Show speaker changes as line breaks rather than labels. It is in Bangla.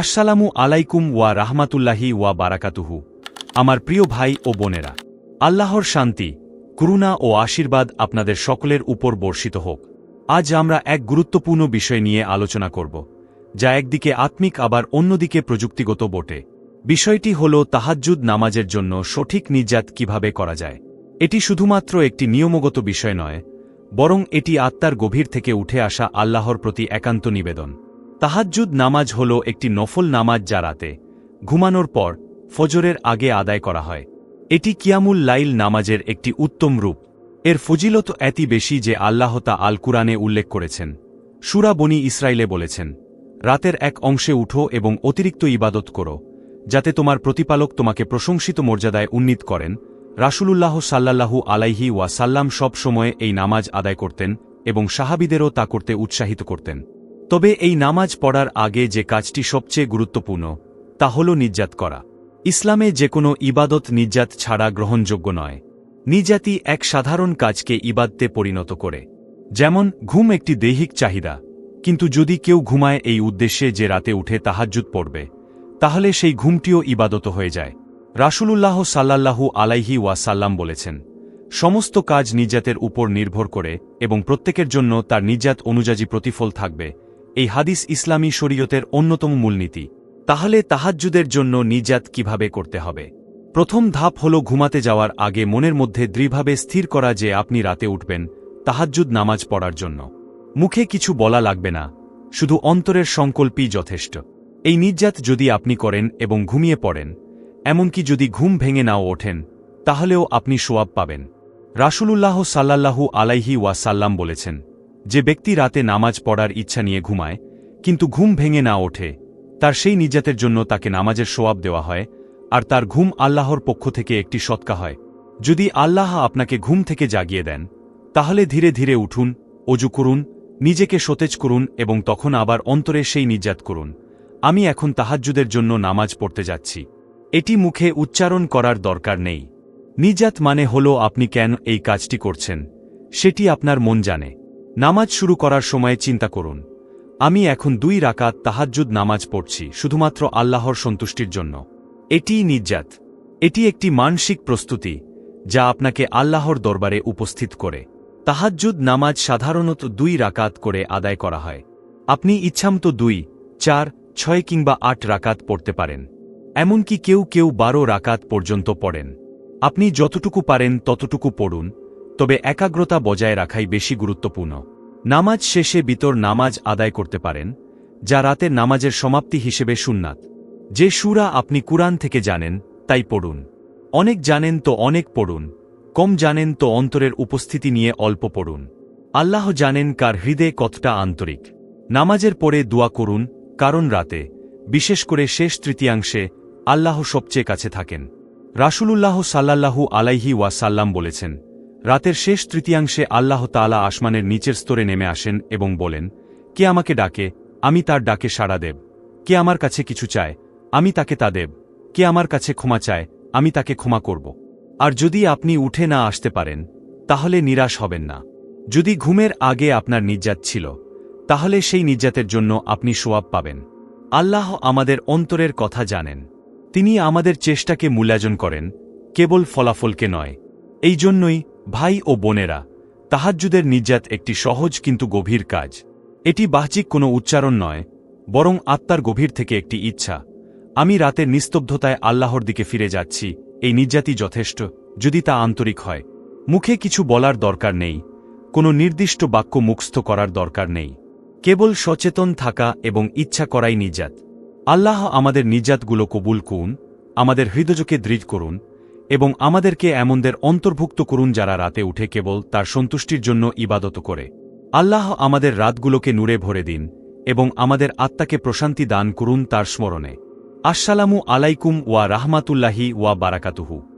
আসসালামু আলাইকুম ওয়া রাহমাতুল্লাহি ওয়া বারাকাতুহু। আমার প্রিয় ভাই ও বোনেরা, আল্লাহর শান্তি, করুণা ও আশীর্বাদ আপনাদের সকলের উপর বর্ষিত হোক। আজ আমরা এক গুরুত্বপূর্ণ বিষয় নিয়ে আলোচনা করব, যা একদিকে আত্মিক আবার অন্যদিকে প্রযুক্তিগত বটে। বিষয়টি হল তাহাজ্জুদ নামাজের জন্য সঠিক নির্যাত কীভাবে করা যায়। এটি শুধুমাত্র একটি নিয়মগত বিষয় নয়, বরং এটি আত্মার গভীর থেকে উঠে আসা আল্লাহর প্রতি একান্ত নিবেদন। তাহাজ্জুদ নামাজ হল একটি নফল নামাজ যা রাতে ঘুমানোর পর ফজরের আগে আদায় করা হয়। এটি কিয়ামুল লাইল নামাজের একটি উত্তম রূপ। এর ফজিলত এতি বেশি যে আল্লাহ তা আল কুরআনে উল্লেখ করেছেন। সুরা বনি ইসরায়েলে বলেছেন, রাতের এক অংশে উঠো এবং অতিরিক্ত ইবাদত করো, যাতে তোমার প্রতিপালক তোমাকে প্রশংসিত মর্যাদায় উন্নীত করেন। রাসূলুল্লাহ সাল্লাল্লাহু আলাইহি ওয়া সাল্লাম সব সময়ে এই নামাজ আদায় করতেন এবং সাহাবিদেরও তা করতে উৎসাহিত করতেন। তবে এই নামাজ পড়ার আগে যে কাজটি সবচেয়ে গুরুত্বপূর্ণ, তা হল নির্যাত করা। ইসলামে যে কোনো ইবাদত নির্যাত ছাড়া গ্রহণযোগ্য নয়। নিজাতি এক সাধারণ কাজকে ইবাদতে পরিণত করে। যেমন, ঘুম একটি দৈহিক চাহিদা। কিন্তু যদি কেউ ঘুমায় এই উদ্দেশ্যে যে রাতে উঠে তাহাজ্জুদ পড়বে, তাহলে সেই ঘুমটিও ইবাদত হয়ে যায়। রাসুলুল্লাহ সাল্লাল্লাহু আলাইহি ওয়াসাল্লাম বলেছেন, সমস্ত কাজ নিজাতের উপর নির্ভর করে এবং প্রত্যেকের জন্য তার নিজাত অনুযায়ী প্রতিফল থাকবে। এই হাদিস ইসলামী শরীয়তের অন্যতম মূলনীতি। তাহলে তাহাজ্জুদের জন্য নিজাত কীভাবে করতে হবে? প্রথম ধাপ হল ঘুমাতে যাওয়ার আগে মনের মধ্যে দৃঢ়ভাবে স্থির করা যে আপনি রাতে উঠবেন, তাহাজ্জুদ নামাজ পড়ার জন্য। মুখে কিছু বলা লাগবে না, শুধু অন্তরের সংকল্পই যথেষ্ট। এই নির্যাত যদি আপনি করেন এবং ঘুমিয়ে পড়েন, এমনকি যদি ঘুম ভেঙে নাও ওঠেন, তাহলেও আপনি সোয়াব পাবেন। রাসূলুল্লাহ সাল্লাল্লাহু আলাইহি ওয়াসাল্লাম বলেছেন যে ব্যক্তি রাতে নামাজ পড়ার ইচ্ছা নিয়ে ঘুমায়, কিন্তু ঘুম ভেঙে না ওঠে, তার সেই নিজাতের জন্য তাকে নামাজের সোয়াব দেওয়া হয়, আর তার ঘুম আল্লাহর পক্ষ থেকে একটি সৎকা হয়। যদি আল্লাহ আপনাকে ঘুম থেকে জাগিয়ে দেন, তাহলে ধীরে ধীরে উঠুন, অজু করুন, নিজেকে সতেজ করুন এবং তখন আবার অন্তরে সেই নির্যাত করুন। আমি এখন তাহাজ্জুদের জন্য নামাজ পড়তে যাচ্ছি। এটি মুখে উচ্চারণ করার দরকার নেই। নিজাত মানে হল আপনি কেন এই কাজটি করছেন, সেটি আপনার মন জানে। নামাজ শুরু করার সময় চিন্তা করুন। আমি এখন দুই রাকাত তাহাজ্জুদ নামাজ পড়ছি, শুধুমাত্র আল্লাহর সন্তুষ্টির জন্য। এটিই নির্যাত এটি একটি মানসিক প্রস্তুতি, যা আপনাকে আল্লাহর দরবারে উপস্থিত করে। তাহাজ্জুদ নামাজ সাধারণত দুই রাকাত করে আদায় করা হয়। আপনি ইচ্ছামতো দুই, চার, ছয় কিংবা আট রাকাত পড়তে পারেন। এমনকি কেউ কেউ বারো রাকাত পর্যন্ত পড়েন। আপনি যতটুকু পারেন ততটুকু পড়ুন। তবে একাগ্রতা বজায় রাখাই বেশি গুরুত্বপূর্ণ। নামাজ শেষে বিতর নামাজ আদায় করতে পারেন, যা রাতের নামাজের সমাপ্তি হিসেবে সুন্নাত। যে সুরা আপনি কুরআন থেকে জানেন, তাই পড়ুন। অনেক জানেন তো অনেক পড়ুন, কম জানেন তো অন্তরের উপস্থিতি নিয়ে অল্প পড়ুন। আল্লাহ জানেন কার হৃদয়ে কতটা আন্তরিক। নামাজের পরে দোয়া করুন, কারণ রাতে, বিশেষ করে শেষ তৃতীয়াংশে, আল্লাহ সবচেয়ে কাছে থাকেন। রাসূলুল্লাহ সাল্লাল্লাহু আলাইহি ওয়াসাল্লাম বলেছেন রাতের শেষ তৃতীয়াংশে আল্লাহ তালা আসমানের নিচের স্তরে নেমে আসেন এবং বলেন, কে আমাকে ডাকে, আমি তার ডাকে সাড়া দেব। কে আমার কাছে কিছু চায়, আমি তাকে তা দেব। কে আমার কাছে ক্ষমা চায়, আমি তাকে ক্ষমা করব। আর যদি আপনি উঠে না আসতে পারেন, তাহলে নিরাশ হবেন না। যদি ঘুমের আগে আপনার নির্যাত ছিল, তাহলে সেই নির্যাতের জন্য আপনি সোয়াব পাবেন। আল্লাহ আমাদের অন্তরের কথা জানেন। তিনি আমাদের চেষ্টাকে মূল্যায়ন করেন, কেবল ফলাফলকে নয়। এই জন্যই ভাই ও বোনেরা, তাহাজ্জুদের নির্যাত একটি সহজ কিন্তু গভীর কাজ। এটি বাহ্যিক কোনো উচ্চারণ নয়, বরং আত্মার গভীর থেকে একটি ইচ্ছা। আমি রাতের নিস্তব্ধতায় আল্লাহর দিকে ফিরে যাচ্ছি, এই নির্যাতই যথেষ্ট, যদি তা আন্তরিক হয়। মুখে কিছু বলার দরকার নেই, কোনো নির্দিষ্ট বাক্য মুখস্থ করার দরকার নেই। কেবল সচেতন থাকা এবং ইচ্ছা করাই নির্যাত। আল্লাহ আমাদের নির্যাতগুলো কবুল করুন, আমাদের হৃদয়কে দৃঢ় করুন এবং আমাদেরকে এমনদের অন্তর্ভুক্ত করুন যারা রাতে উঠে কেবল তার সন্তুষ্টির জন্য ইবাদত করে। আল্লাহ আমাদের রাতগুলোকে নূরে ভরে দিন এবং আমাদের আত্মাকে প্রশান্তি দান করুন তার স্মরণে। আসসালামু আলাইকুম ওয়া রাহমাতুল্লাহি ওয়া বারাকাতুহু।